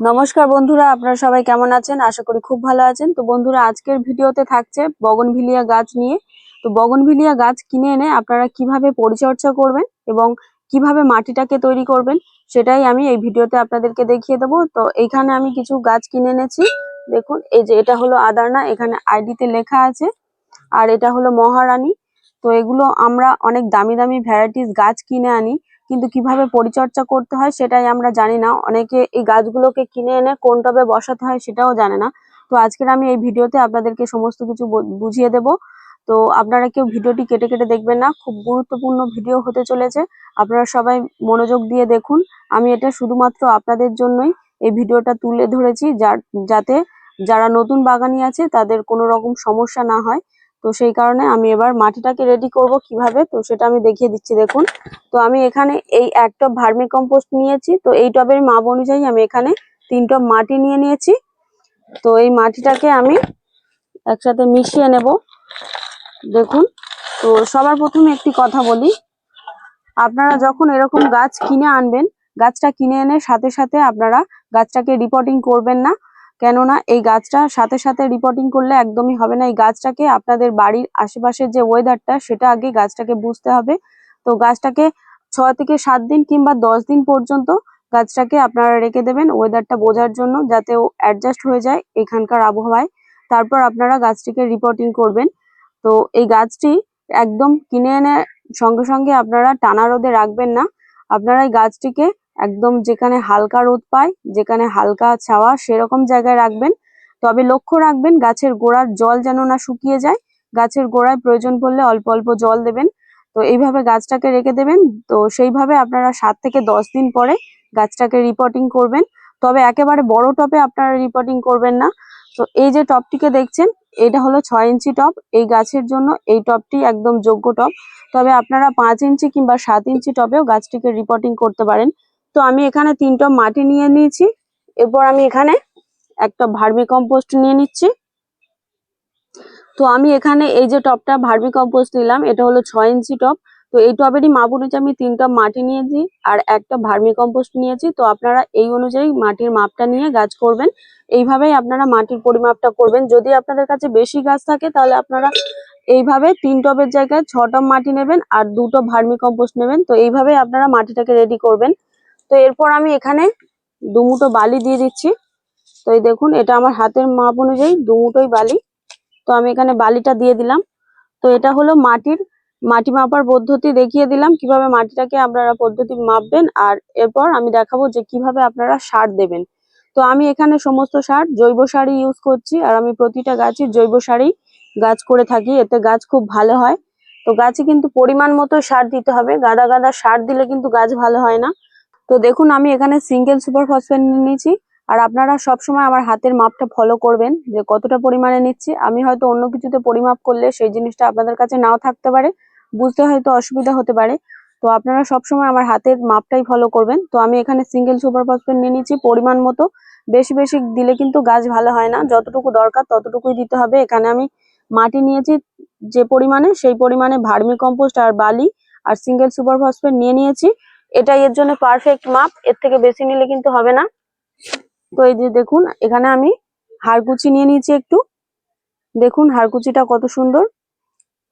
নমস্কার বন্ধুরা, আপনারা সবাই কেমন আছেন? আশা করি খুব ভালো আছেন। তো বন্ধুরা, আজকের ভিডিওতে থাকছে বগনভিলিয়া গাছ নিয়ে। তো বগনভিলিয়া গাছ কিনে এনে আপনারা কীভাবে পরিচর্যা করবেন এবং কীভাবে মাটিটাকে তৈরি করবেন, সেটাই আমি এই ভিডিওতে আপনাদেরকে দেখিয়ে দেবো। তো এইখানে আমি কিছু গাছ কিনে এনেছি। দেখুন, এই যে এটা হলো আদারনা, এখানে আইডিতে লেখা আছে। আর এটা হলো মহারানী। তো এগুলো আমরা অনেক দামি দামি ভ্যারাইটিস গাছ কিনে আনি। কিন্তু কীভাবে পরিচর্যা করতে হয় সেটাই আমরা জানি না। অনেকে এই গাছগুলোকে কিনে এনে কোন টবে বসাতে হয় সেটাও জানে না। তো আজকের আমি এই ভিডিওতে আপনাদেরকে সমস্ত কিছু বুঝিয়ে দেব। তো আপনারা কেউ ভিডিওটি কেটে কেটে দেখবেন না, খুব গুরুত্বপূর্ণ ভিডিও হতে চলেছে। আপনারা সবাই মনোযোগ দিয়ে দেখুন। আমি এটা শুধুমাত্র আপনাদের জন্যই এই ভিডিওটা তুলে ধরেছি, যার যাতে যারা নতুন বাগানি আছে তাদের কোনো রকম সমস্যা না হয়। তো সেই কারণে আমি এবার মাটিটাকে রেডি করব কীভাবে? তো সেটা আমি দেখিয়ে দিচ্ছি, দেখুন। তো আমি এখানে এই এক টপ ভার্মি কম্পোস্ট নিয়েছি। তো এই টবের মাপ অনুযায়ী আমি এখানে তিন টপ মাটি নিয়ে নিয়েছি। তো এই মাটিটাকে আমি একসাথে মিশিয়ে নেব। দেখুন, তো সবার প্রথমে একটি কথা বলি। আপনারা যখন এরকম গাছ কিনে আনবেন, গাছটা কিনে এনে সাথে সাথে আপনারা গাছটাকে রিপোর্টিং করবেন না। কেননা এই গাছটা সাথে সাথে রিপোর্টিং করলে একদমই হবে না। এই গাছটাকে আপনাদের বাড়ির আশেপাশের যে ওয়েদারটা সেটা আগে গাছটাকে বুঝতে হবে। তো গাছটাকে ছয় থেকে সাত দিন কিংবা দশ দিন পর্যন্ত গাছটাকে আপনারা রেখে দেবেন ওয়েদারটা বোঝার জন্য, যাতে ও অ্যাডজাস্ট হয়ে যায় এখানকার আবহাওয়ায়। তারপর আপনারা গাছটিকে রিপোর্টিং করবেন। তো এই গাছটি একদম কিনে এনে সঙ্গে সঙ্গে আপনারা টানা রোদে রাখবেন না। আপনারা এই গাছটিকে একদম যেখানে হালকা রোদ পায়, যেখানে হালকা ছাওয়া, সেরকম জায়গায় রাখবেন। তবে লক্ষ্য রাখবেন, গাছের গোড়ার জল যেন না শুকিয়ে যায়। গাছের গোড়ায় প্রয়োজন পড়লে অল্প অল্প জল দেবেন। তো এইভাবে গাছটাকে রেখে দেবেন। তো সেইভাবে আপনারা সাত থেকে দশ দিন পরে গাছটাকে রিপোর্টিং করবেন। তবে একেবারে বড় টবে আপনারা রিপোর্টিং করবেন না। তো এই যে টবটিকে দেখছেন, এটা হলো ছয় ইঞ্চি টব এই গাছের জন্য এই টবটি একদম যোগ্য টব তবে আপনারা পাঁচ ইঞ্চি কিংবা সাত ইঞ্চি টবেও গাছটিকে রিপোর্টিং করতে পারেন। তো আমি এখানে তিন টব মাটি নিয়ে নিয়েছি। এরপর আমি এখানে একটা ভার্মি কম্পোস্ট নিয়ে নিচ্ছি। তো আমি এখানে এই যে টবটা ভার্মি কম্পোস্ট নিলাম, এটা হলো ছয় ইঞ্চি টব তো এই টবেরই মাপ অনুযায়ী আমি তিন টব মাটি নিয়েছি আর একটা ভার্মি কম্পোস্ট নিয়েছি। তো আপনারা এই অনুযায়ী মাটির মাপটা নিয়ে গাছ করবেন। এইভাবেই আপনারা মাটির পরিমাপটা করবেন। যদি আপনাদের কাছে বেশি গাছ থাকে, তাহলে আপনারা এইভাবে তিন টবের জায়গায় ছ টব মাটি নেবেন আর দুটো ভার্মি কম্পোস্ট নেবেন। তো এইভাবেই আপনারা মাটিটাকে রেডি করবেন। তো এরপর আমি এখানে দুমুটো বালি দিয়ে দিচ্ছি। তো এই দেখুন, এটা আমার হাতের মাপ অনুযায়ী দুমুটোই বালি। তো আমি এখানে বালিটা দিয়ে দিলাম। তো এটা হলো মাটির, মাটি মাপার পদ্ধতি দেখিয়ে দিলাম, কীভাবে মাটিটাকে আপনারা পদ্ধতি মাপবেন আর এরপর আমি দেখাবো যে কীভাবে আপনারা সার দেবেন। তো আমি এখানে সমস্ত সার, জৈব সারই ইউজ করছি আর আমি প্রতিটা গাছই জৈব সারই গাছ করে থাকি। এতে গাছ খুব ভালো হয়। তো গাছে কিন্তু পরিমাণ মতো সার দিতে হবে। গাদা গাদা সার দিলে কিন্তু গাছ ভালো হয় না। তো দেখুন, আমি এখানে সিঙ্গেল সুপার ফসফেট নিয়েছি। আর আপনারা সবসময় আমার হাতের মাপটা ফলো করবেন, যে কতটা পরিমাণে নিচ্ছি। আমি হয়তো অন্য কিছুতে পরিমাপ করলে সেই জিনিসটা আপনাদের কাছে নাও থাকতে পারে। বুঝতে হয়তো অসুবিধা হতে পারে। তো আপনারা সবসময় আমার হাতের মাপটাই ফলো করবেন। তো আমি এখানে সিঙ্গেল সুপার ফসফেট নিয়ে নিচ্ছি পরিমাণ মতো। বেশি বেশি দিলে কিন্তু গাছ ভালো হয় না। যতটুকু দরকার ততটুকুই দিতে হবে। এখানে আমি মাটি নিয়েছি, যে পরিমাণে সেই পরিমাণে ভার্মি কম্পোস্ট আর বালি আর সিঙ্গেল সুপার ফসফেট নিয়ে নিয়েছি। এটাই এর জন্য পারফেক্ট মাপ, এর থেকে বেশি নিলে কিন্তু হবে না। তো এই যে দেখুন, এখানে আমি হাড়কুচি নিয়ে নিয়েছি একটু। দেখুন হাড়কুচিটা কত সুন্দর।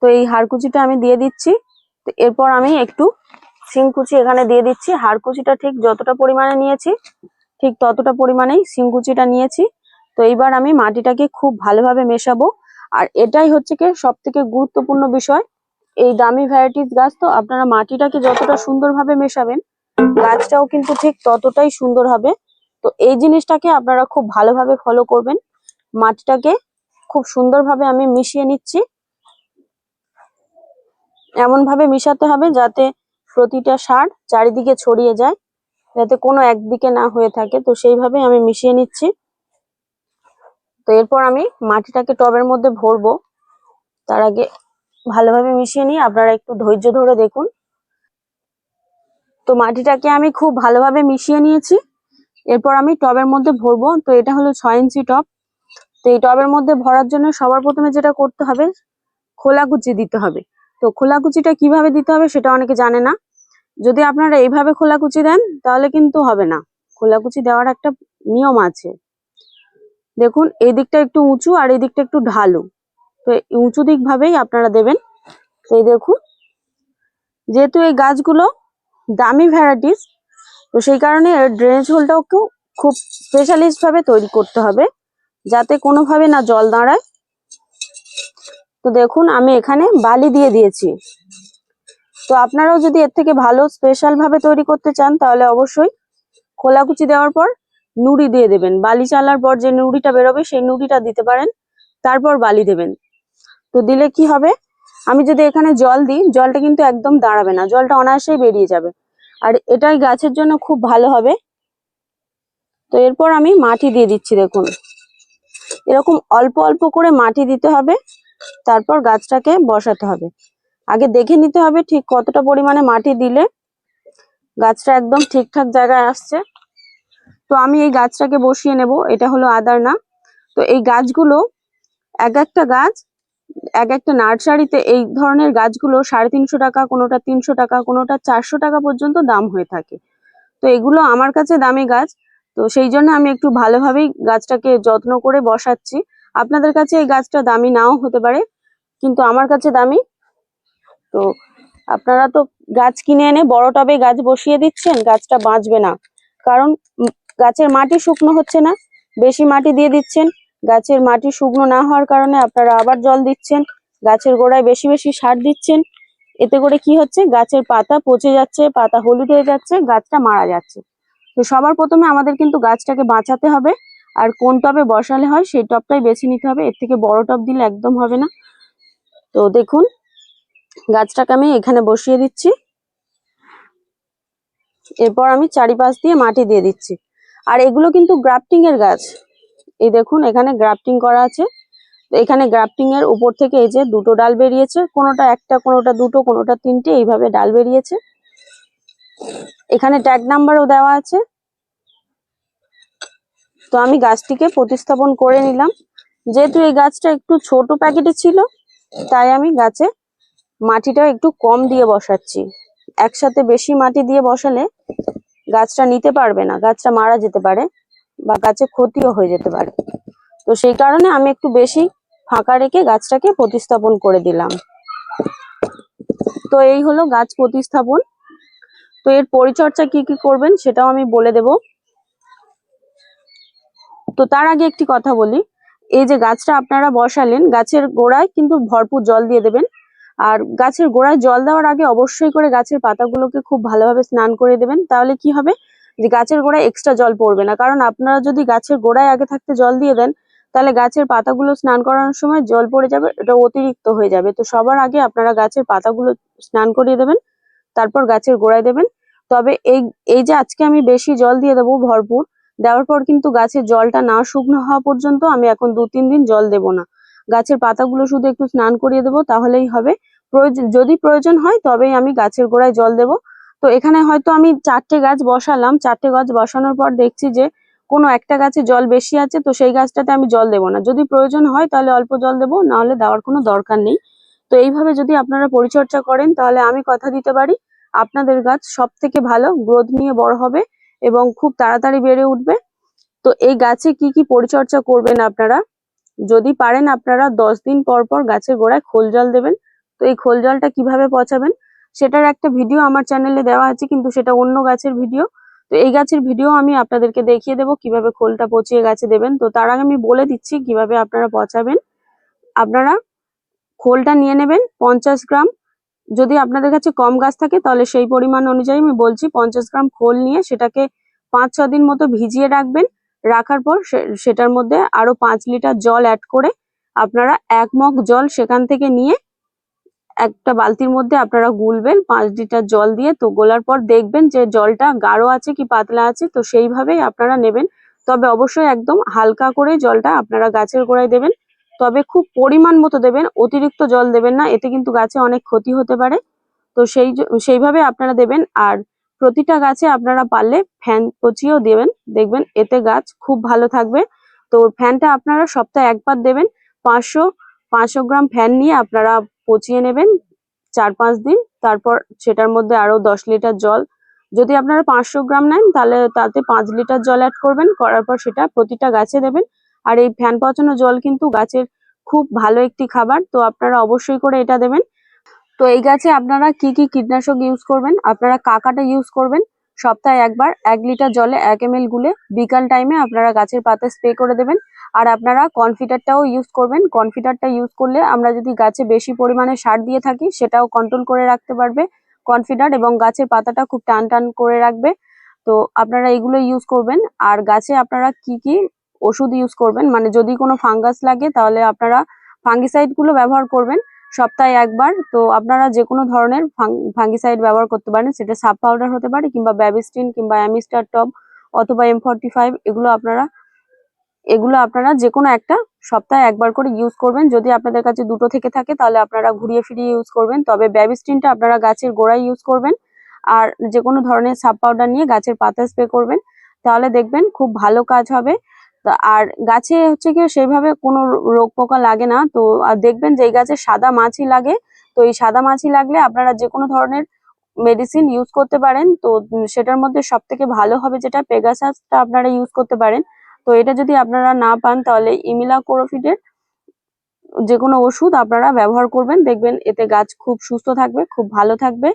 তো এই হাড়কুচিটা আমি দিয়ে দিচ্ছি। তো এরপর আমি একটু শিংকুচি এখানে দিয়ে দিচ্ছি। হাড়কুচিটা ঠিক যতটা পরিমাণে নিয়েছি, ঠিক ততটা পরিমাণেই শিংকুচিটা নিয়েছি। তো এইবার আমি মাটিটাকে খুব ভালোভাবে মেশাবো। আর এটাই হচ্ছে কি সব থেকে গুরুত্বপূর্ণ বিষয়। এই দামি ভ্যারাইটিস গাছ তো আপনারা মাটিটাকে যতটা সুন্দরভাবে মেশাবেন, গাছটাও কিন্তু ঠিক ততটাই সুন্দর হবে। তো এই জিনিসটাকে আপনারা খুব ভালোভাবে ফলো করবেন। মাটিটাকে খুব সুন্দরভাবে আমি মিশিয়ে নিচ্ছি। এমন ভাবে মিশাতে হবে যাতে প্রতিটা সার চারিদিকে ছড়িয়ে যায়, যাতে কোনো একদিকে না হয়ে থাকে। তো সেইভাবে আমি মিশিয়ে নিচ্ছি। তো এরপর আমি মাটিটাকে টবের মধ্যে ভরবো। তার আগে ভালোভাবে মিশিয়ে নিই আপনারা একটু ধৈর্য ধরে দেখুন। তো মাটিটাকে আমি খুব ভালোভাবে মিশিয়ে নিয়েছি। এরপর আমি টবের মধ্যে ভরবো। তো এটা হলো ছয় ইঞ্চি টব। তো এই টবের মধ্যে ভরার জন্য সবার প্রথমে যেটা করতে হবে, খোলা কুচি দিতে হবে। তো খোলা কুচিটা কীভাবে দিতে হবে সেটা অনেকে জানে না। যদি আপনারা এইভাবে খোলা কুচি দেন, তাহলে কিন্তু হবে না। খোলাকুচি দেওয়ার একটা নিয়ম আছে। দেখুন, এই দিকটা একটু উঁচু আর এই দিকটা একটু ঢালু। তো উঁচু দিক ভাবেই আপনারা দেবেন। এই দেখুন, যেহেতু এই গাছগুলো দামি ভ্যারাইটিস তো সেই কারণে ড্রেনেজ হোলটাকেও খুব স্পেশালিস্ট ভাবে তৈরি করতে হবে, যাতে কোনোভাবে না জল দাঁড়ায়। তো দেখুন, আমি এখানে বালি দিয়ে দিয়েছি। তো আপনারাও যদি এর থেকে ভালো স্পেশাল ভাবে তৈরি করতে চান, তাহলে অবশ্যই খোলাকুচি দেওয়ার পর নুড়ি দিয়ে দেবেন। বালি চালার পর যে নুড়িটা বেরোবে, সেই নুড়িটা দিতে পারেন, তারপর বালি দেবেন। তো দিলে কি হবে? আমি যদি এখানে জল দিই, জলটা কিন্তু একদম দাঁড়াবে না, জলটা অনায়াসেই বেরিয়ে যাবে। আর এটাই গাছের জন্য খুব ভালো হবে। তো এরপর আমি মাটি দিয়ে দিচ্ছি, দেখুন। এরকম অল্প অল্প করে মাটি দিতে হবে, তারপর গাছটাকে বসাতে হবে। আগে দেখে নিতে হবে ঠিক কতটা পরিমাণে মাটি দিলে গাছটা একদম ঠিকঠাক জায়গায় আসছে। তো আমি এই গাছটাকে বসিয়ে নেব, এটা হলো আদার না তো এই গাছগুলো এক একটা গাছ এক একটা নার্সারিতে এই ধরনের গাছগুলো সাড়ে তিনশো টাকা, কোনোটা তিনশো টাকা, কোনোটা চারশো টাকা পর্যন্ত দাম হয়ে থাকে। তো এগুলো আমার কাছে দামি গাছ, তো সেই জন্য আমি একটু ভালোভাবেই গাছটাকে যত্ন করে বসাচ্ছি। আপনাদের কাছে এই গাছটা দামি নাও হতে পারে, কিন্তু আমার কাছে দামি। তো আপনারা তো গাছ কিনে এনে বড় টবে গাছ বসিয়ে দিচ্ছেন, গাছটা বাঁচবে না। কারণ গাছের মাটি শুকনো হচ্ছে না, বেশি মাটি দিয়ে দিচ্ছেন। গাছের মাটি শুকনো না হওয়ার কারণে আপনারা আবার জল দিচ্ছেন, গাছের গোড়ায় বেশি বেশি সার দিচ্ছেন। এতে করে কি হচ্ছে? গাছের পাতা পচে যাচ্ছে, পাতা হলুদ হয়ে যাচ্ছে, গাছটা মারা যাচ্ছে। তো সবার প্রথমে আমাদের কিন্তু গাছটাকে বাঁচাতে হবে। আর কোন টবে বসালে হয় সেই টবটাই বেছে নিতে হবে। এর থেকে বড় টব দিলে একদম হবে না। তো দেখুন, গাছটাকে আমি এখানে বসিয়ে দিচ্ছি। এরপর আমি চারিপাশ দিয়ে মাটি দিয়ে দিচ্ছি। আর এগুলো কিন্তু গ্রাফটিং এর গাছ। এই দেখুন, এখানে গ্রাফটিং করা আছে। এখানে গ্রাফটিং এর উপর থেকে এই যে দুটো ডাল বেরিয়েছে, কোনোটা একটা, কোনোটা দুটো, কোনোটা তিনটে, এইভাবে ডাল বেরিয়েছে। এখানে ট্যাগ নাম্বারও দেওয়া আছে। তো আমি গাছটিকে প্রতিস্থাপন করে নিলাম। যেহেতু এই গাছটা একটু ছোট প্যাকেটে ছিল, তাই আমি গাছে মাটিটা একটু কম দিয়ে বসাচ্ছি। একসাথে বেশি মাটি দিয়ে বসালে গাছটা নিতে পারবে না, গাছটা মারা যেতে পারে। বা গাছে ক্ষতিও হয়ে যেতে পারে। তো সেই কারণে আমি একটু বেশি ফাঁকা রেখে গাছটাকে প্রতিস্থাপন করে দিলাম। তো এই হলো গাছ প্রতিস্থাপন। তো এর পরিচর্যা কি কি করবেন সেটাও আমি বলে দেব। তো তার আগে একটি কথা বলি। এই যে গাছটা আপনারা বসালেন, গাছের গোড়ায় কিন্তু ভরপুর জল দিয়ে দেবেন। আর গাছের গোড়ায় জল দেওয়ার আগে অবশ্যই করে গাছের পাতাগুলোকে খুব ভালোভাবে স্নান করে দেবেন। তাহলে কি হবে? যে গাছের গোড়ায় এক্সট্রা জল পড়বে না। কারণ আপনারা যদি গাছের গোড়ায় আগে থাকতে জল দিয়ে দেন, তাহলে গাছের পাতাগুলো স্নান করানোর সময় জল পড়ে যাবে, এটা অতিরিক্ত হয়ে যাবে। তো সবার আগে আপনারা গাছের পাতাগুলো স্নান করিয়ে দেবেন, তারপর গাছের গোড়ায় দেবেন। তবে এই এই যে আজকে আমি বেশি জল দিয়ে দেবো ভরপুর, দেওয়ার পর কিন্তু গাছের জলটা না শুকনো হওয়া পর্যন্ত আমি এখন দু তিন দিন জল দেব না। গাছের পাতাগুলো শুধু একটু স্নান করিয়ে দেবো, তাহলেই হবে। প্রয়োজন যদি প্রয়োজন হয় তবেই আমি গাছের গোড়ায় জল দেব। তো এখানে হয়তো আমি চারটে গাছ বসালাম। চারটে গাছ বসানোর পর দেখছি যে কোনো একটা গাছে জল বেশি আছে, তো সেই গাছটাতে আমি জল দেবো না। যদি প্রয়োজন হয় তাহলে অল্প জল দেবো, নাহলে দেওয়ার কোনো দরকার নেই। তো এইভাবে যদি আপনারা পরিচর্যা করেন, তাহলে আমি কথা দিতে পারি। আপনাদের গাছ সব থেকে ভালো, গ্রোথ নিয়ে বড় হবে এবং খুব তাড়াতাড়ি বেড়ে উঠবে। তো এই গাছে কি কি পরিচর্যা করবেন আপনারা? যদি পারেন আপনারা দশ দিন পর পর গাছের গোড়ায় খোল জল দেবেন। তো এই খোল জলটা কীভাবে পচাবেন? সেটার একটা ভিডিও আমার চ্যানেলে দেওয়া আছে, কিন্তু সেটা অন্য গাছের ভিডিও। তো এই গাছের ভিডিও আমি আপনাদেরকে দেখিয়ে দেবো, কীভাবে খোলটা পচিয়ে গাছে দেবেন। তো তার আগে আমি বলে দিচ্ছি, কীভাবে আপনারা পচাবেন। আপনারা খোলটা নিয়ে নেবেন পঞ্চাশ গ্রাম। যদি আপনাদের কাছে কম গাছ থাকে, তাহলে সেই পরিমাণ অনুযায়ী আমি বলছি, পঞ্চাশ গ্রাম খোল নিয়ে সেটাকে পাঁচ, ছ দিন মতো ভিজিয়ে রাখবেন। রাখার পর সেটার মধ্যে আরও পাঁচ লিটার জল অ্যাড করে আপনারা এক মগ জল সেখান থেকে নিয়ে একটা বালতির মধ্যে আপনারা গুলবেন, পাঁচ লিটার জল দিয়ে তো গোলার পর দেখবেন যে জলটা গাঢ় আছে কি পাতলা আছে, তো সেইভাবেই আপনারা নেবেন। তবে অবশ্যই একদম হালকা করে জলটা আপনারা গাছের গোড়ায় দেবেন। তবে খুব পরিমাণ মতো দেবেন, অতিরিক্ত জল দেবেন না, এতে কিন্তু গাছে অনেক ক্ষতি হতে পারে। তো সেই সেইভাবে আপনারা দেবেন, আর প্রতিটা গাছে আপনারা পারলে ফ্যান পচিয়েও দেবেন। দেখবেন এতে গাছ খুব ভালো থাকবে। তো ফ্যানটা আপনারা সপ্তাহে একবার দেবেন, পাঁচশো পাঁচশো গ্রাম ফ্যান নিয়ে আপনারা পচিয়ে নেবেন চার পাঁচ দিন। তারপর সেটার মধ্যে আরও দশ লিটার জল। যদি আপনারা পাঁচশো গ্রাম নেন, তাহলে তাতে পাঁচ লিটার জল অ্যাড করবেন। করার পর সেটা প্রতিটা গাছে দেবেন। আর এই ফ্যান পচানো জল কিন্তু গাছের খুব ভালো একটি খাবার, তো আপনারা অবশ্যই করে এটা দেবেন। তো এই গাছে আপনারা কি কি কীটনাশক ইউজ করবেন? আপনারা কাকাটা ইউজ করবেন। সপ্তাহে একবার এক লিটার জলে এক এম গুলে বিকাল টাইমে আপনারা গাছের পাতা স্প্রে করে দেবেন। আর আপনারা কনফিডারটাও ইউজ করবেন। কনফিডারটা ইউজ করলে আমরা যদি গাছে বেশি পরিমাণে সার দিয়ে থাকি, সেটাও কন্ট্রোল করে রাখতে পারবে। কনফিডার এবং গাছের পাতাটা খুব টান টান করে রাখবে। তো আপনারা এগুলো ইউজ করবেন। আর গাছে আপনারা কি কি ওষুধ ইউজ করবেন? মানে যদি কোনো ফাঙ্গাস লাগে, তাহলে আপনারা ফাঙ্গিসাইডগুলো ব্যবহার করবেন সপ্তাহে একবার। তো আপনারা যে কোনো ধরনের ফাঙ্গিসাইড ব্যবহার করতে পারেন। সেটা সাব পাউডার হতে পারে কিংবা ব্যাবিস্টিন কিংবা অ্যামিস্টার টপ অথবা এম ফর্টি ফাইভ এগুলো আপনারা এগুলো আপনারা যে কোনো একটা সপ্তাহে একবার করে ইউজ করবেন। যদি আপনাদের কাছে দুটো থেকে থাকে, তাহলে আপনারা ঘুরিয়ে ফিরিয়ে ইউজ করবেন। তবে ব্যাবিস্টিনটা আপনারা গাছের গোড়ায় ইউজ করবেন। আর যে কোনো ধরনের সাব পাউডার নিয়ে গাছের পাতা স্প্রে করবেন। তাহলে দেখবেন খুব ভালো কাজ হবে। আর গাছে হচ্ছে কি সেইভাবে কোনো রোগ পোকা লাগে না। তো আর দেখবেন যে এই গাছে সাদা মাছি লাগে। তো এই সাদা মাছি লাগলে আপনারা যে কোনো ধরনের মেডিসিন ইউজ করতে পারেন। তো সেটার মধ্যে সব থেকে ভালো হবে যেটা পেগাসাসটা আপনারা ইউজ করতে পারেন। তো এটা যদি আপনারা না পান, তাহলে ইমিলা কোরোফিডের যে কোনো ওষুধ আপনারা ব্যবহার করবেন। দেখবেন এতে গাছ খুব সুস্থ থাকবে, খুব ভালো থাকবে।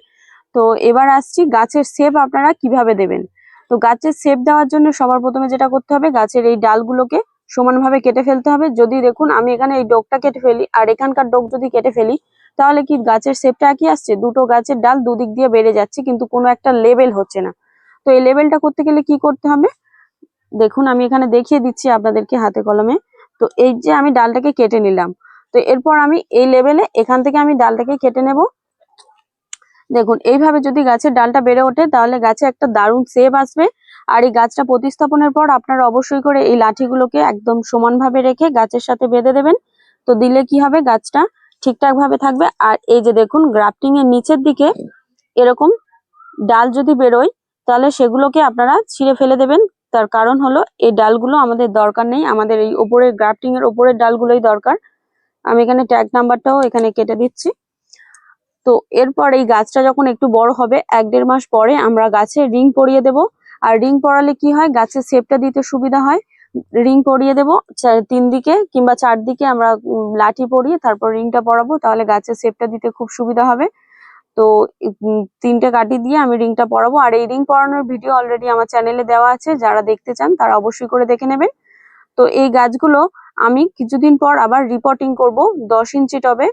তো এবার আসছি গাছের সেপ আপনারা কীভাবে দেবেন? তো গাছের সেপ দেওয়ার জন্য সবার প্রথমে যেটা করতে হবে, গাছের এই ডালগুলোকে সমানভাবে কেটে ফেলতে হবে। যদি দেখুন আমি এখানে এই ডোকটা কেটে ফেলি, আর এখানকার ডোক যদি কেটে ফেলি, তাহলে কি গাছের শেপটা একই আসছে? দুটো গাছের ডাল দুদিক দিয়ে বেড়ে যাচ্ছে, কিন্তু কোনো একটা লেভেল হচ্ছে না। তো এই লেভেলটা করতে গেলে কি করতে হবে? দেখুন, আমি এখানে দেখিয়ে দিচ্ছি আপনাদেরকে হাতে কলমে। তো এই যে আমি ডালটাকে কেটে নিলাম। তো এরপর আমি এই লেভেলে এখান থেকে আমি ডালটাকে কেটে নেব। দেখুন, এইভাবে যদি গাছের ডালটা বেড়ে ওঠে, তাহলে গাছে একটা দারুণ সেভ আসবে। আর এই গাছটা প্রতিস্থাপনের পর আপনারা অবশ্যই করে এই লাঠিগুলোকে একদম সমানভাবে রেখে গাছের সাথে বেঁধে দেবেন। তো দিলে কি হবে? গাছটা ঠিকঠাক ভাবে থাকবে। আর এই যে দেখুন, গ্রাফটিং এর নিচের দিকে এরকম ডাল যদি বেরোয়, তাহলে সেগুলোকে আপনারা ছিঁড়ে ফেলে দেবেন। তার কারণ হলো, এই ডালগুলো আমাদের দরকার নেই। আমাদের এই ওপরের গ্রাফটিং এর ওপরের ডালগুলোই দরকার। আমি এখানে ট্যাগ নাম্বারটাও এখানে কেটে দিচ্ছি। তো এরপর এই গাছটা যখন একটু বড় হবে, এক দেড় মাস পরে আমরা গাছে রিং পরিয়ে দেব। আর রিং পরালে কি হয় গাছের শেপটা দিতে সুবিধা হয়। রিং পরিয়ে দেব তিন দিকে কিংবা চারদিকে আমরা লাঠি পরিয়ে তারপর রিংটা পরাবো, তাহলে গাছের শেপটা দিতে খুব সুবিধা হবে। তো তিনটে কাঠি দিয়ে আমি রিংটা পরাবো। আর এই রিং পরানোর ভিডিও অলরেডি আমার চ্যানেলে দেওয়া আছে। যারা দেখতে চান, তারা অবশ্যই করে দেখে নেবেন। তো এই গাছগুলো আমি কিছুদিন পর আবার রিপোর্টিং করব দশ ইঞ্চি টবে।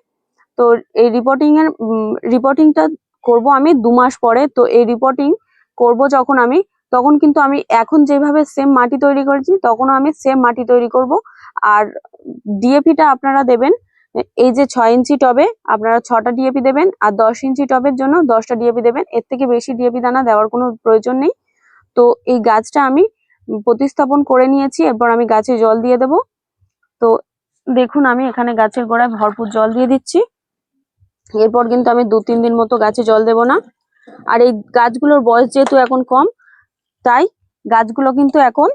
তো এই রিপোর্টিং এর রিপোর্টিংটা করব আমি দু মাস পরে। তো এই রিপোর্টিং করব যখন আমি, তখন কিন্তু আমি এখন যেভাবে সেম মাটি তৈরি করেছি, তখনও আমি সেম মাটি তৈরি করব। আর ডিএপিটা আপনারা দেবেন এই যে ছয় ইঞ্চি টবে আপনারা ছটা ডিএপি দেবেন আর দশ ইঞ্চি টবের জন্য দশটা ডিএপি দেবেন। এর থেকে বেশি ডিএপি দানা দেওয়ার কোনো প্রয়োজন নেই। তো এই গাছটা আমি প্রতিস্থাপন করে নিয়েছি, এরপর আমি গাছে জল দিয়ে দেব। তো দেখুন, আমি এখানে গাছের গোড়ায় ভরপুর জল দিয়ে দিচ্ছি। এরপর কিন্তু আমি দু তিন দিন মতো গাছে জল দেব না। আর এই গাছগুলোর বয়স যেহেতু এখন কম, তাই গাছগুলো কিন্তু এখন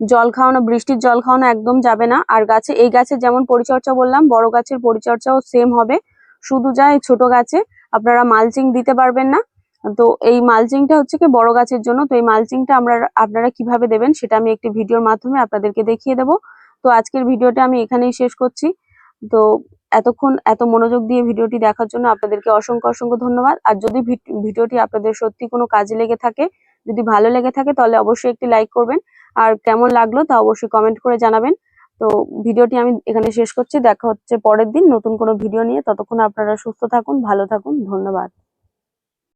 জল খাওয়ানো, বৃষ্টির জল খাওয়ানো একদম যাবে না। আর গাছে, এই গাছের যেমন পরিচর্যা বললাম, বড় গাছের পরিচর্যাও সেম হবে। শুধু যা এই ছোট গাছে, আপনারা মালচিং দিতে পারবেন না। তো এই মালচিংটা হচ্ছে কি বড় গাছের জন্য। তো এই মালচিংটা আমরা, আপনারা কীভাবে দেবেন সেটা আমি একটি ভিডিওর মাধ্যমে আপনাদেরকে দেখিয়ে দেব। তো আজকের ভিডিওটা আমি এখানেই শেষ করছি। তো এতক্ষণ এত মনোযোগ দিয়ে ভিডিওটি দেখার জন্য আপনাদেরকে অসংখ্য অসংখ্য ধন্যবাদ। আর যদি ভিড- ভিডিওটি আপনাদের সত্যি কোনো কাজে লেগে থাকে, যদি ভালো লেগে থাকে, তাহলে অবশ্যই একটি লাইক করবেন। আর কেমন লাগল তা অবশ্যই কমেন্ট করে জানাবেন। তো ভিডিওটি আমি এখানে শেষ করছি। দেখা হচ্ছে পরের দিন নতুন কোনো ভিডিও নিয়ে। ততক্ষণ আপনারা সুস্থ থাকুন, ভালো থাকুন। ধন্যবাদ।